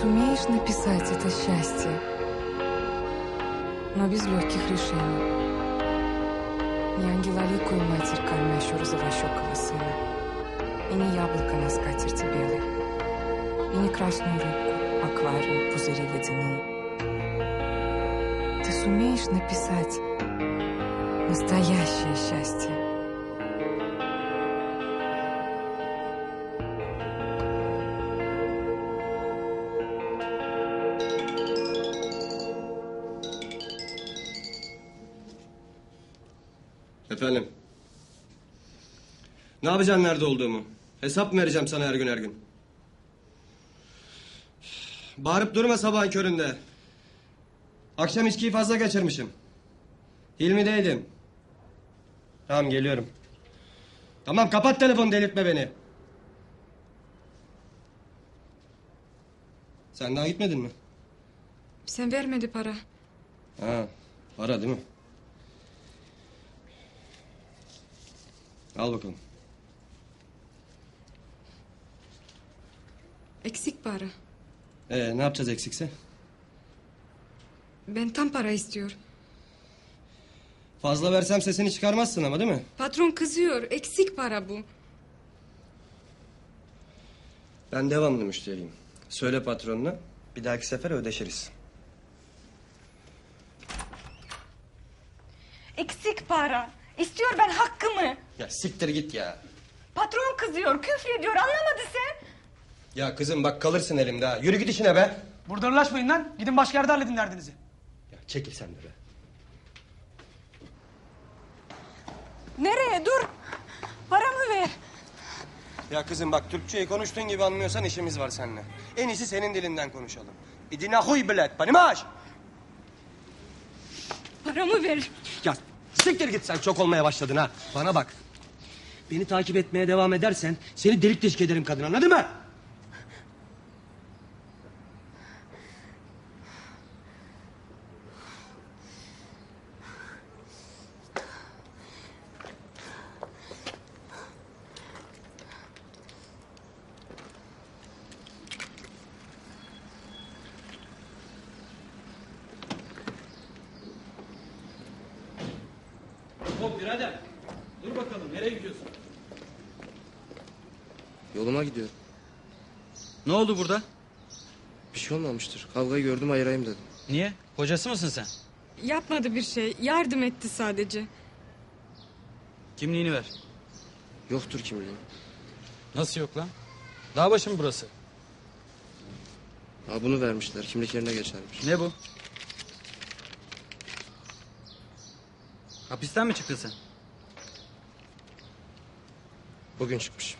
сумеешь написать это счастье, но без легких решений. Не ангелоликую матерь, кормящую розовощекого сына, и не яблоко на скатерти белой, и не красную рыбку, аквариум, пузыри водяные. Ты сумеешь написать настоящее счастье? Efendim? Ne yapacaksın nerede olduğumu? Hesap mı vereceğim sana her gün her gün? Bağırıp durma sabahın köründe. Akşam içkiyi fazla kaçırmışım. Hilmi'deydim. Tamam geliyorum. Tamam kapat telefonu delirtme beni. Sen daha gitmedin mi? Sen vermedi para. Ha, para değil mi? Al bakalım. Eksik para. Ee, ne yapacağız eksikse? Ben tam para istiyor. Fazla versem sesini çıkarmazsın ama değil mi? Patron kızıyor. Eksik para bu. Ben devamlı müşteriyim. Söyle patronuna. Bir dahaki sefer ödeşiriz. Eksik para. İstiyor ben hakkımı. Ya Siktir git ya. Patron kızıyor, küfrediyor. Anlamadı sen. Ya kızım bak kalırsın elimde ha. Yürü git işine be. Burada uğraşmayın lan. Gidin başka yerde halledin derdinizi. Ya çekil sen de be. Nereye? Dur. Paramı ver. Ya kızım bak Türkçeyi konuştuğun gibi anlıyorsan işimiz var seninle. En iyisi senin dilinden konuşalım. İdina huy bilet, panimaş. Paramı ver. Ya siktir git sen çok olmaya başladın ha. Bana bak Beni takip etmeye devam edersen seni delik deşik ederim kadın anladın mı? Hop birader. Dur bakalım nereye gidiyorsun? Yoluma gidiyorum. Ne oldu burada? Bir şey olmamıştır. Kavgayı gördüm ayırayım dedim. Niye? Kocası mısın sen? Yapmadı bir şey. Yardım etti sadece. Kimliğini ver. Yoktur kimliğim. Nasıl yok lan? Dağ başı mı burası? Ha bunu vermişler. Kimlik yerine geçermiş. Ne bu? Hapisten mi çıktın sen? Bugün çıkmış.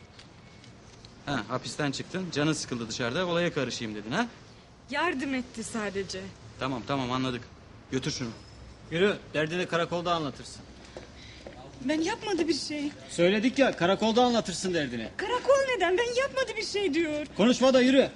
Ha, hapisten çıktın. Canın sıkıldı dışarıda. Olaya karışayım dedin ha? Yardım etti sadece. Tamam tamam anladık. Götür şunu. Yürü derdini karakolda anlatırsın. Ben yapmadı bir şey. Söyledik ya karakolda anlatırsın derdini. Karakol neden? Ben yapmadı bir şey diyor. Konuşma da yürü.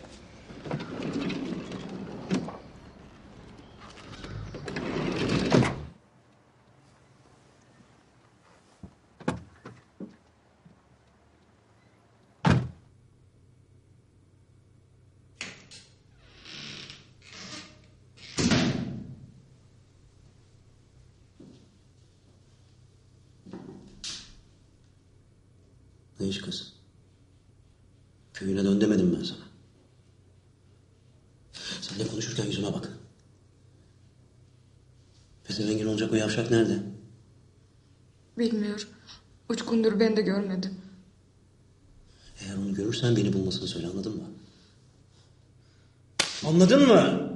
İş kız? Köyüne dön demedim ben sana. Sen de konuşurken yüzüme bak. Pezevengin olacak o yavşak nerede? Bilmiyor. Üç gündür ben de görmedim. Eğer onu görürsen beni bulmasını söyle anladın mı? Anladın mı?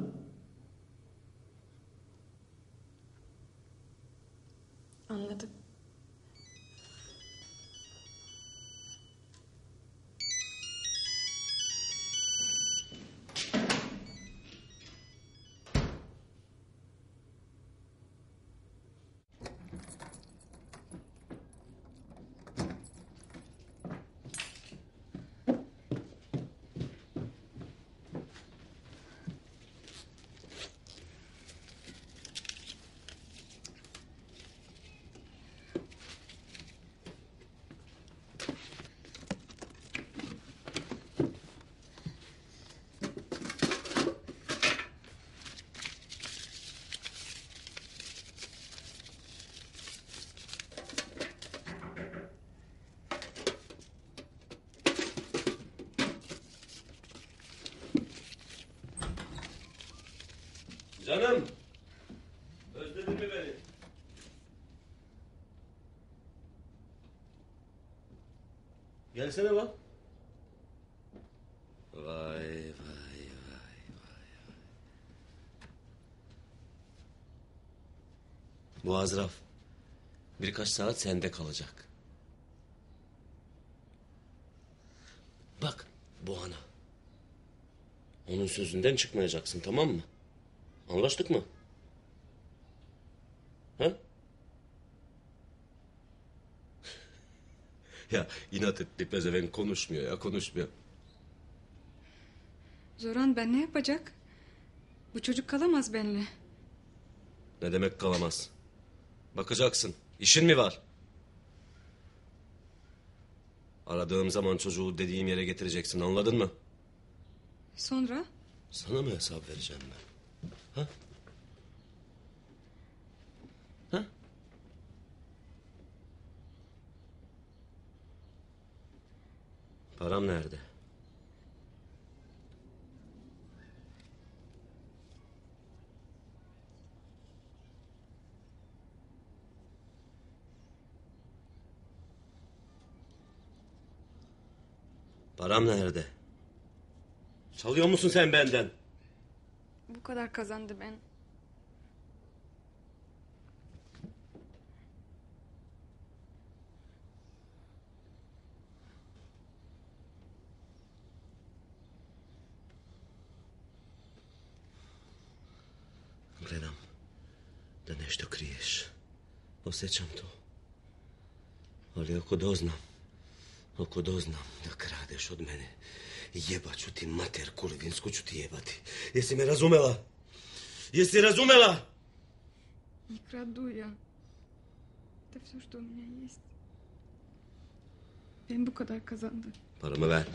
Canım. Özledin mi beni? Gelsene bak. Vay vay vay vay. Bu Azraf birkaç saat sende kalacak. Bak bu ana. Onun sözünden çıkmayacaksın tamam mı? Anlaştık mı? Ha? ya inat etti pezevenk konuşmuyor ya konuşmuyor. Zoran ben ne yapacak? Bu çocuk kalamaz benimle. Ne demek kalamaz? Bakacaksın. İşin mi var? Aradığım zaman çocuğu dediğim yere getireceksin anladın mı? Sonra? Sana mı hesap vereceğim ben? Ha? Ha? Param nerede? Param nerede? Çalıyor musun sen benden? Bu kadar kazandı ben. Gledam da nešto kriješ. Osjećam to. Ali ako doznam, ako doznam da kradeš od mene, jebaću ti mater kurvinsku ću ti jebati. Jesi me razumela? Jesi razumela? Не краду я. Это все, что у меня есть. Ben bu kadar kazandım. Paramı ver.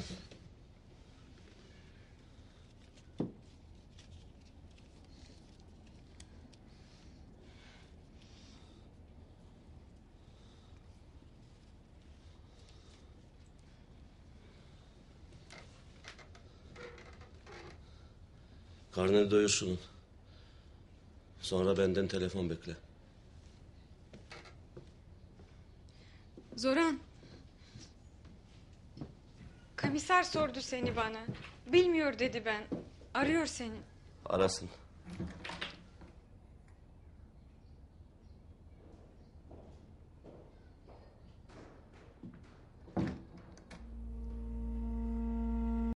Karnını doyur şunun. Sonra benden telefon bekle. Zoran. Komiser sordu seni bana. Bilmiyor dedi ben. Arıyor seni. Arasın.